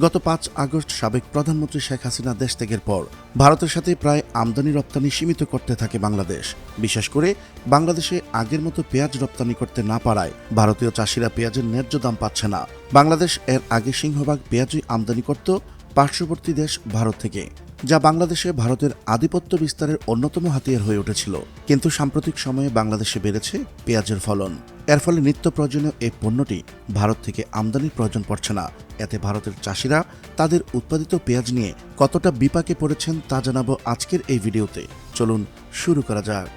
গত পাঁচ আগস্ট সাবেক প্রধানমন্ত্রী শেখ হাসিনা দেশ ত্যাগের পর ভারতের সাথে প্রায় আমদানি রপ্তানি সীমিত করতে থাকে বাংলাদেশ। বিশেষ করে বাংলাদেশে আগের মতো পেঁয়াজ রপ্তানি করতে না পারায় ভারতীয় চাষিরা পেঁয়াজের ন্যায্য দাম পাচ্ছে না। বাংলাদেশ এর আগে সিংহভাগ পেঁয়াজই আমদানি করত পার্শ্ববর্তী দেশ ভারত থেকে। যা বাংলাদেশে ভারতের আধিপত্য বিস্তারের অন্যতম হাতিয়ার হয়ে উঠেছিল। কিন্তু সাম্প্রতিক সময়ে বাংলাদেশে বেড়েছে পেঁয়াজের ফলন। এর ফলে নিত্য প্রয়োজনীয় এই পণ্যটি ভারত থেকে আমদানির প্রয়োজন পড়ছে না। এতে ভারতের চাষিরা তাদের উৎপাদিত পেঁয়াজ নিয়ে কতটা বিপাকে পড়েছেন তা জানাব আজকের এই ভিডিওতে। চলুন শুরু করা যাক।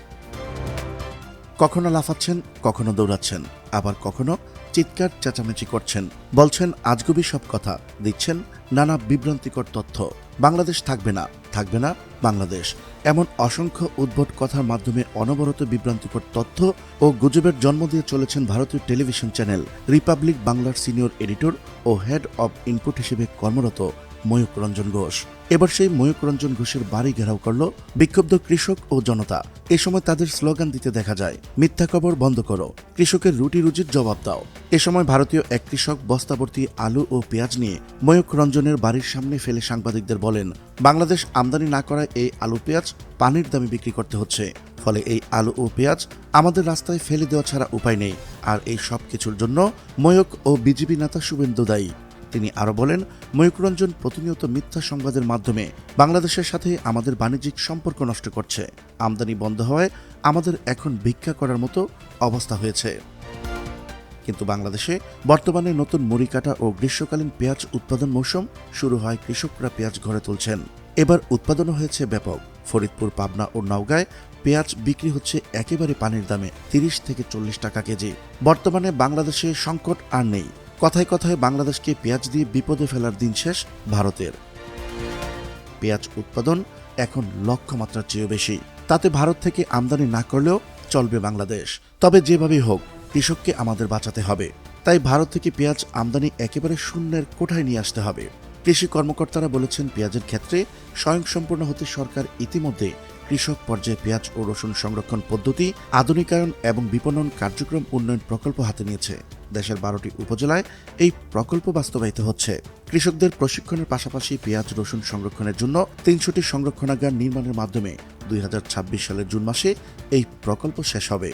কখনো লাফাচ্ছেন, কখনো দৌড়াচ্ছেন, আবার কখনো চিৎকার, চেঁচামেচি করছেন। বলছেন, আজগুবি সব কথা। দিচ্ছেন নানা বিভ্রান্তিকর তথ্য। বাংলাদেশ থাকবে না থাকবে না বাংলাদেশ। এমন অসংখ্য উদ্ভট কথার মাধ্যমে অনবরত বিভ্রান্তিকর তথ্য ও গুজবের জন্ম দিয়ে চলেছেন ভারতীয় টেলিভিশন চ্যানেল রিপাবলিক বাংলার সিনিয়র এডিটর ও হেড অব ইনপুট হিসেবে কর্মরত। ময়ূক রঞ্জন ঘোষ। এবার সেই ময়ূক রঞ্জন ঘোষের বাড়ি ঘেরাও করল বিক্ষুব্ধ কৃষক ও জনতা। এ সময় তাদের স্লোগান দিতে দেখা যায়, মিথ্যা খবর বন্ধ করো, কৃষকের রুটি রুজির জবাব দাও। এ সময় ভারতীয় এক কৃষক বস্তাবর্তী আলু ও পেঁয়াজ নিয়ে ময়ূক রঞ্জনের বাড়ির সামনে ফেলে সাংবাদিকদের বলেন, বাংলাদেশ আমদানি না করায় এই আলু পেঁয়াজ পানির দামে বিক্রি করতে হচ্ছে। ফলে এই আলু ও পেঁয়াজ আমাদের রাস্তায় ফেলে দেওয়া ছাড়া উপায় নেই। আর এই সব কিছুর জন্য ময়ূক ও বিজেপি নেতা শুভেন্দু দায়ী। তিনি আরও বলেন ময়ূকরঞ্জন প্রতিনিয়ত মিথ্যা সংবাদের মাধ্যমে বাংলাদেশের সাথে আমাদের বাণিজ্যিক সম্পর্ক নষ্ট করছে। আমদানি বন্ধ হওয়ায় আমাদের এখন ভিক্ষা করার মতো অবস্থা হয়েছে। কিন্তু বাংলাদেশে বর্তমানে নতুন মুড়ি কাটা ও গ্রীষ্মকালীন পেঁয়াজ উৎপাদন মৌসুম শুরু হয় কৃষকরা পেঁয়াজ ঘরে তুলছেন। এবার উৎপাদনও হয়েছে ব্যাপক। ফরিদপুর, পাবনা ও নওগাঁয় পেঁয়াজ বিক্রি হচ্ছে একেবারে পানির দামে তিরিশ থেকে চল্লিশ টাকা কেজি। বর্তমানে বাংলাদেশে সংকট আর নেই। কথায় কথায় বাংলাদেশকে পেঁয়াজ দিয়ে বিপদে ফেলার দিন শেষ ভারতের। পেঁয়াজ উৎপাদন এখন লক্ষ্যমাত্রার চেয়েও বেশি। তাতে ভারত থেকে আমদানি না করলেও চলবে বাংলাদেশ। তবে যেভাবেই হোক, কৃষককে আমাদের বাঁচাতে হবে। তাই ভারত থেকে পেঁয়াজ আমদানি একেবারে শূন্যের কোঠায় নিয়ে আসতে হবে। কৃষি কর্মকর্তারা বলেছেন পেঁয়াজের ক্ষেত্রে স্বয়ংসম্পূর্ণ হতে সরকার ইতিমধ্যে কৃষক পর্যায়ে পেঁয়াজ ও রসুন সংরক্ষণ পদ্ধতি, আধুনিকায়ন এবং বিপণন কার্যক্রম উন্নয়ন প্রকল্প হাতে নিয়েছে। দেশের বারোটি উপজেলায় এই প্রকল্প বাস্তবায়িত হচ্ছে। কৃষকদের প্রশিক্ষণের পাশাপাশি পেঁয়াজ রসুন সংরক্ষণের জন্য তিনশোটি সংরক্ষণাগার নির্মাণের মাধ্যমে দুই হাজার ছাব্বিশ সালের জুন মাসে এই প্রকল্প শেষ হবে।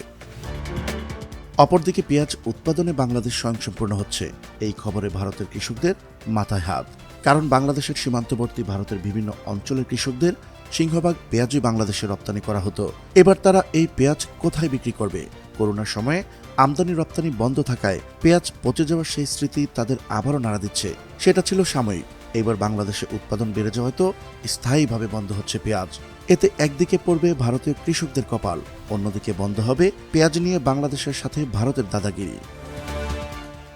অপরদিকে পেঁয়াজ উৎপাদনে বাংলাদেশ স্বয়ংসম্পূর্ণ হচ্ছে। এই খবরে ভারতের কৃষকদের মাথায় হাত। কারণ বাংলাদেশের সীমান্তবর্তী ভারতের বিভিন্ন অঞ্চলের কৃষকদের সিংহভাগ পেঁয়াজই বাংলাদেশে রপ্তানি করা হতো। এবার তারা এই পেঁয়াজ কোথায় বিক্রি করবে? করোনার সময়ে আমদানি রপ্তানি বন্ধ থাকায় পেঁয়াজ পচে যাওয়ার সেই স্মৃতি তাদের আবারও নাড়া দিচ্ছে। সেটা ছিল সাময়িক। এবার বাংলাদেশে উৎপাদন বেড়ে যাওয়ায় তো স্থায়ীভাবে বন্ধ হচ্ছে পেঁয়াজ। এতে একদিকে পড়বে ভারতীয় কৃষকদের কপাল, অন্যদিকে বন্ধ হবে পেঁয়াজ নিয়ে বাংলাদেশের সাথে ভারতের দাদাগিরি।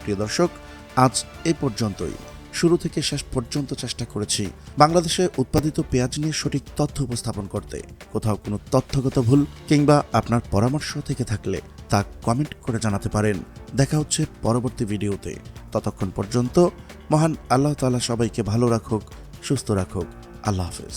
প্রিয় দর্শক, আজ এ পর্যন্তই। শুরু থেকে শেষ পর্যন্ত চেষ্টা করেছি বাংলাদেশে উৎপাদিত পেঁয়াজ নিয়ে সঠিক তথ্য উপস্থাপন করতে। কোথাও কোনো তথ্যগত ভুল কিংবা আপনার পরামর্শ থেকে থাকলে তা কমেন্ট করে জানাতে পারেন। দেখা হচ্ছে পরবর্তী ভিডিওতে। ততক্ষণ পর্যন্ত মহান আল্লাহ তালা সবাইকে ভালো রাখুক, সুস্থ রাখুক। আল্লাহ হাফেজ।